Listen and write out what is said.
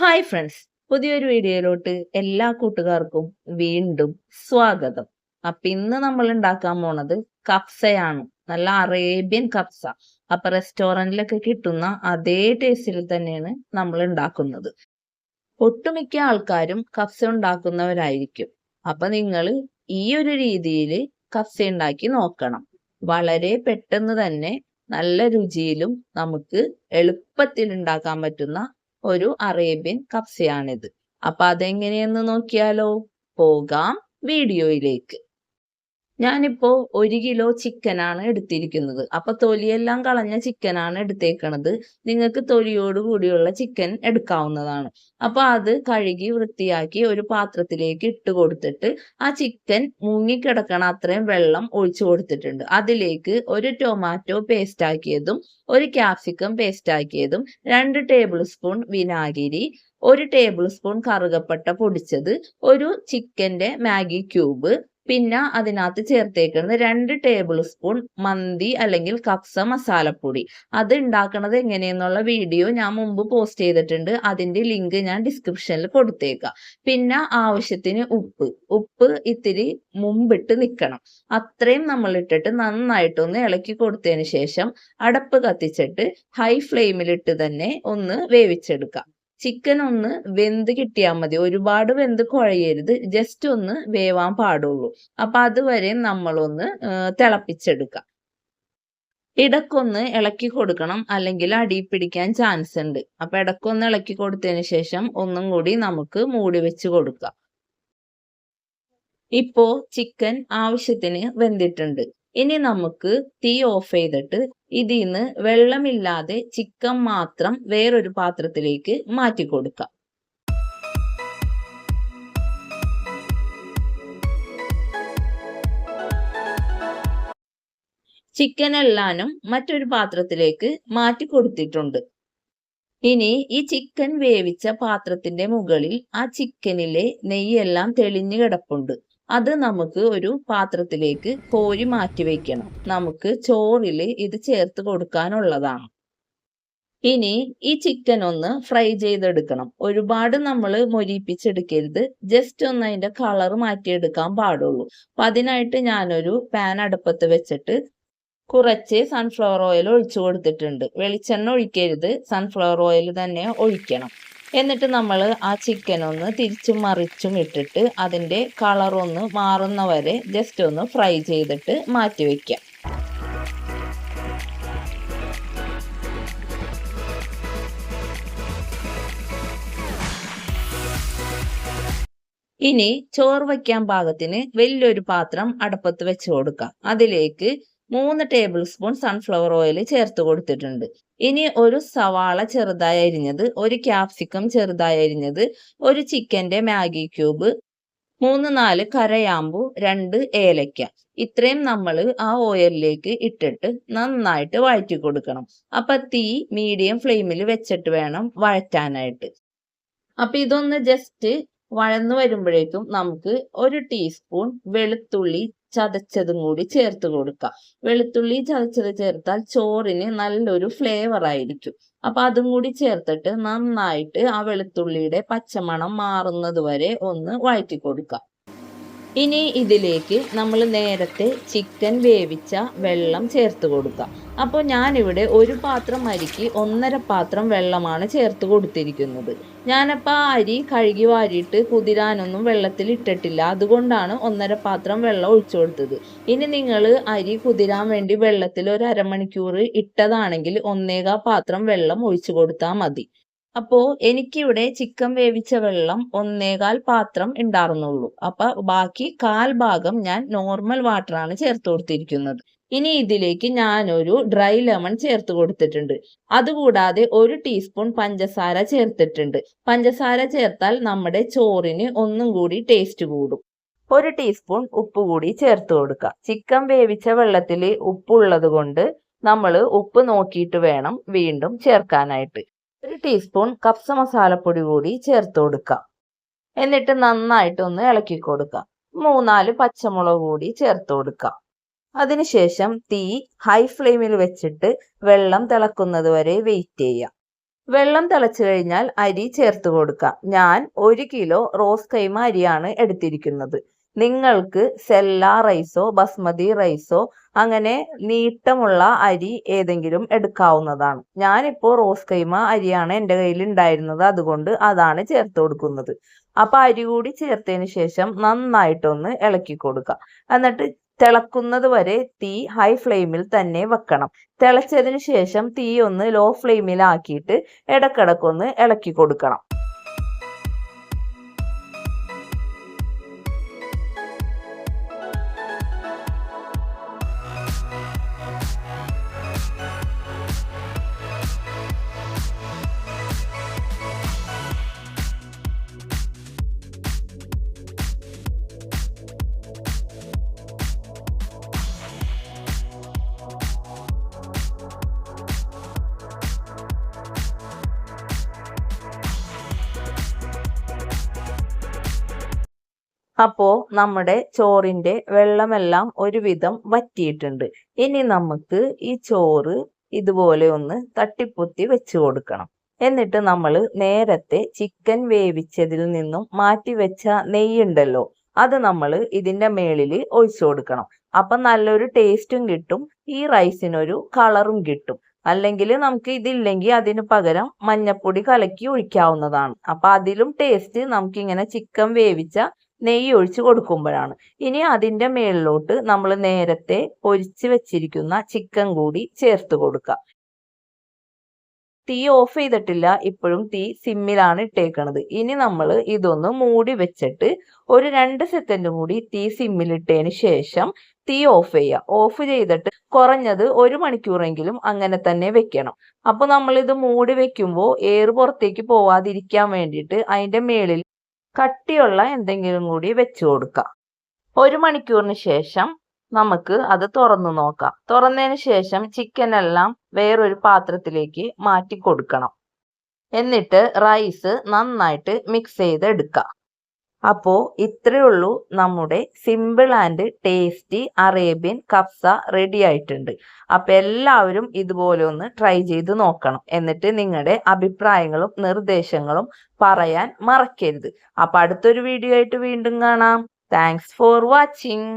Hi friends പുതിയൊരു വീഡിയോയിലോട്ട് എല്ലാ കൂട്ടുകാർക്കും വീണ്ടും സ്വാഗതം. അപ്പൊ ഇന്ന് നമ്മൾ ഉണ്ടാക്കാൻ പോണത് കപ്സയാണ്. നല്ല അറേബ്യൻ കപ്സ. അപ്പൊ റെസ്റ്റോറന്റിലൊക്കെ കിട്ടുന്ന അതേ ടേസ്റ്റിൽ തന്നെയാണ് നമ്മൾ ഉണ്ടാക്കുന്നത്. ഒട്ടുമിക്ക ആൾക്കാരും കപ്സ ഉണ്ടാക്കുന്നവരായിരിക്കും. അപ്പൊ നിങ്ങൾ ഈ ഒരു രീതിയിൽ കപ്സ ഉണ്ടാക്കി നോക്കണം. വളരെ പെട്ടെന്ന് തന്നെ നല്ല രുചിയിലും നമുക്ക് എളുപ്പത്തിൽ ഉണ്ടാക്കാൻ പറ്റുന്ന ഒരു അറേബ്യൻ കപ്സയാണിത്. അപ്പൊ അതെങ്ങനെയെന്ന് നോക്കിയാലോ? പോകാം വീഡിയോയിലേക്ക്. ഞാനിപ്പോ ഒരു കിലോ ചിക്കനാണ് എടുത്തിരിക്കുന്നത്. അപ്പൊ തൊലിയെല്ലാം കളഞ്ഞ ചിക്കനാണ് എടുത്തേക്കണത്. നിങ്ങൾക്ക് തൊലിയോട് കൂടിയുള്ള ചിക്കൻ എടുക്കാവുന്നതാണ്. അപ്പൊ അത് കഴുകി വൃത്തിയാക്കി ഒരു പാത്രത്തിലേക്ക് ഇട്ട് കൊടുത്തിട്ട് ആ ചിക്കൻ മുങ്ങിക്കിടക്കണ അത്രയും വെള്ളം ഒഴിച്ചു കൊടുത്തിട്ടുണ്ട്. അതിലേക്ക് ഒരു ടൊമാറ്റോ പേസ്റ്റ് ആക്കിയതും ഒരു ക്യാപ്സിക്കം പേസ്റ്റ് ആക്കിയതും രണ്ട് ടേബിൾ സ്പൂൺ വിനാഗിരി ഒരു ടേബിൾ സ്പൂൺ കറുകപ്പട്ട പൊടിച്ചത് ഒരു ചിക്കന്റെ മാഗി ക്യൂബ് പിന്നെ അതിനകത്ത് ചേർത്തേക്കുന്നത് രണ്ട് ടേബിൾ സ്പൂൺ മന്തി അല്ലെങ്കിൽ കക്സ മസാലപ്പൊടി. അത് ഉണ്ടാക്കുന്നത് എങ്ങനെയെന്നുള്ള വീഡിയോ ഞാൻ മുമ്പ് പോസ്റ്റ് ചെയ്തിട്ടുണ്ട്. അതിന്റെ ലിങ്ക് ഞാൻ ഡിസ്ക്രിപ്ഷനിൽ കൊടുത്തേക്കാം. പിന്നെ ആവശ്യത്തിന് ഉപ്പ്. ഉപ്പ് ഇത്തിരി മുമ്പിട്ട് നിൽക്കണം അത്രയും നമ്മൾ ഇട്ടിട്ട് നന്നായിട്ടൊന്ന് ഇളക്കി കൊടുത്തതിന് ശേഷം അടപ്പ് കത്തിച്ചിട്ട് ഹൈ ഫ്ലെയിമിലിട്ട് തന്നെ ഒന്ന് വേവിച്ചെടുക്കാം. ചിക്കൻ ഒന്ന് വെന്ത് കിട്ടിയാൽ മതി. ഒരുപാട് വെന്ത് കുഴയരുത്. ജസ്റ്റ് ഒന്ന് വേവാൻ പാടുള്ളൂ. അപ്പൊ അതുവരെ നമ്മളൊന്ന് തിളപ്പിച്ചെടുക്കാം. ഇടക്കൊന്ന് ഇളക്കി കൊടുക്കണം. അല്ലെങ്കിൽ അടി പിടിക്കാൻ ചാൻസ് ഉണ്ട്. അപ്പൊ ഇടക്കൊന്ന് ഇളക്കി കൊടുത്തതിന് ശേഷം ഒന്നും കൂടി നമുക്ക് മൂടി വെച്ച് കൊടുക്കാം. ഇപ്പോ ചിക്കൻ ആവശ്യത്തിന് വെന്തിട്ടുണ്ട്. ഇനി നമുക്ക് തീ ഓഫ് ചെയ്തിട്ട് ഇതിൽ നിന്ന് വെള്ളമില്ലാതെ ചിക്കൻ മാത്രം വേറൊരു പാത്രത്തിലേക്ക് മാറ്റി കൊടുക്കാം. ചിക്കൻ എല്ലാനും മറ്റൊരു പാത്രത്തിലേക്ക് മാറ്റി കൊടുത്തിട്ടുണ്ട്. ഇനി ഈ ചിക്കൻ വേവിച്ച പാത്രത്തിന്റെ മുകളിൽ ആ ചിക്കനിലെ നെയ്യെല്ലാം തെളിഞ്ഞു കിടപ്പുണ്ട്. അത് നമുക്ക് ഒരു പാത്രത്തിലേക്ക് കോരി മാറ്റി വെക്കണം. നമുക്ക് ചോറിൽ ഇത് ചേർത്ത് കൊടുക്കാനുള്ളതാണ്. ഇനി ഈ ചിക്കൻ ഒന്ന് ഫ്രൈ ചെയ്തെടുക്കണം. ഒരുപാട് നമ്മൾ മൊരിപ്പിച്ചെടുക്കരുത് ജസ്റ്റ് ഒന്ന് അതിന്റെ കളർ മാറ്റിയെടുക്കാൻ പാടുള്ളൂ. അപ്പൊ അതിനായിട്ട് ഞാനൊരു പാൻ അടുപ്പത്ത് വെച്ചിട്ട് കുറച്ച് സൺഫ്ലവർ ഓയിൽ ഒഴിച്ചു കൊടുത്തിട്ടുണ്ട്. വെളിച്ചെണ്ണ ഒഴിക്കരുത്. സൺഫ്ലവർ ഓയിൽ തന്നെ ഒഴിക്കണം. എന്നിട്ട് നമ്മൾ ആ ചിക്കൻ ഒന്ന് തിരിച്ചും മറിച്ചും ഇട്ടിട്ട് അതിന്റെ കളറൊന്ന് മാറുന്ന വരെ ജസ്റ്റ് ഒന്ന് ഫ്രൈ ചെയ്തിട്ട് മാറ്റി വയ്ക്കാം ഇനി ചോറ് വയ്ക്കാൻ പാകത്തിന് വലിയൊരു പാത്രം അടുപ്പത്ത് വെച്ച് കൊടുക്കാം. അതിലേക്ക് മൂന്ന് ടേബിൾ സ്പൂൺ സൺഫ്ലവർ ഓയിൽ ചേർത്ത് കൊടുത്തിട്ടുണ്ട്. ഇനി ഒരു സവാള ചെറുതായി അരിഞ്ഞത് ഒരു ക്യാപ്സിക്കം ചെറുതായി അരിഞ്ഞത് ഒരു ചിക്കന്റെ മാഗി ക്യൂബ് മൂന്ന് നാല് കരയാമ്പു രണ്ട് ഏലക്ക. ഇത്രയും നമ്മൾ ആ ഓയിലിലേക്ക് ഇട്ടിട്ട് നന്നായിട്ട് വഴറ്റി കൊടുക്കണം. അപ്പൊ തീ മീഡിയം ഫ്ലെയിമിൽ വെച്ചിട്ട് വേണം വഴറ്റാനായിട്ട്. അപ്പൊ ഇതൊന്ന് ജസ്റ്റ് വഴന്നു വരുമ്പോഴേക്കും നമുക്ക് ഒരു ടീസ്പൂൺ വെളുത്തുള്ളി ചതച്ചതും കൂടി ചേർത്ത് കൊടുക്കുക വെളുത്തുള്ളി ചതച്ചത് ചേർത്താൽ ചോറിന് നല്ലൊരു ഫ്ലേവർ ആയിരിക്കും. അപ്പൊ അതും കൂടി ചേർത്തിട്ട് നന്നായിട്ട് ആ വെളുത്തുള്ളിയുടെ പച്ചമണം മാറുന്നത് വരെ ഒന്ന് വഴറ്റി കൊടുക്കുക ഇനി ഇതിലേക്ക് നമ്മൾ നേരത്തെ ചിക്കൻ വേവിച്ച വെള്ളം ചേർത്ത് കൊടുക്കാം അപ്പോൾ ഞാനിവിടെ ഒരു പാത്രം അരിക്ക് ഒന്നര പാത്രം വെള്ളമാണ് ചേർത്ത് കൊടുത്തിരിക്കുന്നത്. ഞാനപ്പോൾ ആ അരി കഴുകി വാരിയിട്ട് കുതിരാനൊന്നും വെള്ളത്തിൽ ഇട്ടിട്ടില്ല. അതുകൊണ്ടാണ് ഒന്നര പാത്രം വെള്ളം ഒഴിച്ചു കൊടുത്തത്. ഇനി നിങ്ങൾ അരി കുതിരാൻ വേണ്ടി വെള്ളത്തിൽ ഒരു അരമണിക്കൂർ ഇട്ടതാണെങ്കിൽ ഒന്നേകാ പാത്രം വെള്ളം ഒഴിച്ചു കൊടുത്താൽ മതി. അപ്പോ എനിക്കിവിടെ ചിക്കൻ വേവിച്ച വെള്ളം ഒന്നേകാൽ പാത്രം ഉണ്ടായിരുന്നുള്ളൂ അപ്പൊ ബാക്കി കാൽ ഭാഗം ഞാൻ നോർമൽ വാട്ടറാണ് ചേർത്ത് കൊടുത്തിരിക്കുന്നത്. ഇനി ഇതിലേക്ക് ഞാനൊരു ഡ്രൈ ലെമൺ ചേർത്ത് കൊടുത്തിട്ടുണ്ട്. അതുകൂടാതെ ഒരു ടീസ്പൂൺ പഞ്ചസാര ചേർത്തിട്ടുണ്ട്. പഞ്ചസാര ചേർത്താൽ നമ്മുടെ ചോറിന് ഒന്നും കൂടി ടേസ്റ്റ് കൂടും. ഒരു ടീസ്പൂൺ ഉപ്പ് കൂടി ചേർത്ത് കൊടുക്കുക ചിക്കൻ വേവിച്ച വെള്ളത്തിൽ ഉപ്പുള്ളത് കൊണ്ട് നമ്മൾ ഉപ്പ് നോക്കിയിട്ട് വേണം വീണ്ടും ചേർക്കാനായിട്ട്. ഒരു ടീസ്പൂൺ കപ്സ മസാലപ്പൊടി കൂടി ചേർത്ത് കൊടുക്കാം. എന്നിട്ട് നന്നായിട്ട് ഒന്ന് ഇളക്കി കൊടുക്കാം. മൂന്നാൽ പച്ചമുളക് കൂടി ചേർത്ത് കൊടുക്കാം. അതിനുശേഷം തീ ഹൈ ഫ്ലെയിമിൽ വെച്ചിട്ട് വെള്ളം തിളക്കുന്നത് വരെ വെയിറ്റ് ചെയ്യാം. വെള്ളം തിളച്ചു കഴിഞ്ഞാൽ അരി ചേർത്ത് കൊടുക്കാം. ഞാൻ ഒരു കിലോ റോസ് കൈമ അരിയാണ് എടുത്തിരിക്കുന്നത്. നിങ്ങൾക്ക് സെല്ല റൈസോ ബസ്മതി റൈസോ അങ്ങനെ നീട്ടമുള്ള അരി ഏതെങ്കിലും എടുക്കാവുന്നതാണ്. ഞാനിപ്പോൾ റോസ് കൈമ അരിയാണ് എന്റെ കയ്യിൽ ഉണ്ടായിരുന്നത് അതുകൊണ്ട് അതാണ് ചേർത്ത് കൊടുക്കുന്നത്. അപ്പൊ അരി കൂടി ചേർത്തതിന് ശേഷം നന്നായിട്ടൊന്ന് ഇളക്കി കൊടുക്കുക. എന്നിട്ട് തിളക്കുന്നത് വരെ തീ ഹൈ ഫ്ലെയിമിൽ തന്നെ വെക്കണം. തിളച്ചതിന് ശേഷം തീ ഒന്ന് ലോ ഫ്ലെയിമിലാക്കിയിട്ട് ഇടക്കിടക്കൊന്ന് ഇളക്കി കൊടുക്കണം. അപ്പോ നമ്മുടെ ചോറിന്റെ വെള്ളമെല്ലാം ഒരുവിധം വറ്റിയിട്ടുണ്ട്. ഇനി നമുക്ക് ഈ ചോറ് ഇതുപോലെ ഒന്ന് തട്ടിപ്പൊത്തി വെച്ച് കൊടുക്കണം. എന്നിട്ട് നമ്മൾ നേരത്തെ ചിക്കൻ വേവിച്ചതിൽ നിന്നും മാറ്റി വെച്ച നെയ്യുണ്ടല്ലോ അത് നമ്മൾ ഇതിന്റെ മേളിൽ ഒഴിച്ചു കൊടുക്കണം. അപ്പൊ നല്ലൊരു ടേസ്റ്റും കിട്ടും ഈ റൈസിനൊരു കളറും കിട്ടും. അല്ലെങ്കിൽ നമുക്ക് ഇതില്ലെങ്കിൽ അതിന് പകരം മഞ്ഞപ്പൊടി കലക്കി ഒഴിക്കാവുന്നതാണ്. അപ്പൊ അതിലും ടേസ്റ്റ് നമുക്കിങ്ങനെ ചിക്കൻ വേവിച്ച നെയ്യ് ഒഴിച്ച് കൊടുക്കുമ്പോഴാണ്. ഇനി അതിന്റെ മേളിലോട്ട് നമ്മൾ നേരത്തെ പൊരിച്ച് വെച്ചിരിക്കുന്ന ചിക്കൻ കൂടി ചേർത്ത് കൊടുക്കുക. തീ ഓഫ് ചെയ്തിട്ടില്ല. ഇപ്പോഴും തീ സിമ്മിലാണ് ഇട്ടേക്കണത്. ഇനി നമ്മൾ ഇതൊന്ന് മൂടി വെച്ചിട്ട് ഒരു രണ്ട് സെക്കൻഡ് കൂടി തീ സിമ്മിലിട്ടതിന് ശേഷം തീ ഓഫ് ചെയ്യുക. ഓഫ് ചെയ്തിട്ട് കുറഞ്ഞത് ഒരു മണിക്കൂറെങ്കിലും അങ്ങനെ തന്നെ വെക്കണം. അപ്പൊ നമ്മൾ ഇത് മൂടി വെക്കുമ്പോൾ എയർ പുറത്തേക്ക് പോവാതിരിക്കാൻ വേണ്ടിയിട്ട് അതിന്റെ മേളിൽ കട്ടിയുള്ള എന്തെങ്കിലും കൂടി വെച്ചു കൊടുക്കാം. ഒരു മണിക്കൂറിന് ശേഷം നമുക്ക് അത് തുറന്നു നോക്കാം. തുറന്നതിന് ശേഷം ചിക്കൻ എല്ലാം വേറൊരു പാത്രത്തിലേക്ക് മാറ്റി കൊടുക്കണം. എന്നിട്ട് റൈസ് നന്നായിട്ട് മിക്സ് ചെയ്ത് എടുക്കാം അപ്പോൾ ഇത്രയേ ഉള്ളൂ നമ്മുടെ സിമ്പിൾ ആൻഡ് ടേസ്റ്റി അറേബ്യൻ കപ്സ റെഡി ആയിട്ടുണ്ട്. അപ്പോൾ എല്ലാവരും ഇതുപോലെ ഒന്ന് ട്രൈ ചെയ്ത് നോക്കണം. എന്നിട്ട് നിങ്ങളുടെ അഭിപ്രായങ്ങളും നിർദ്ദേശങ്ങളും പറയാൻ മറക്കരുത്. അപ്പോൾ അടുത്തൊരു വീഡിയോ ആയിട്ട് വീണ്ടും കാണാം. Thanks for watching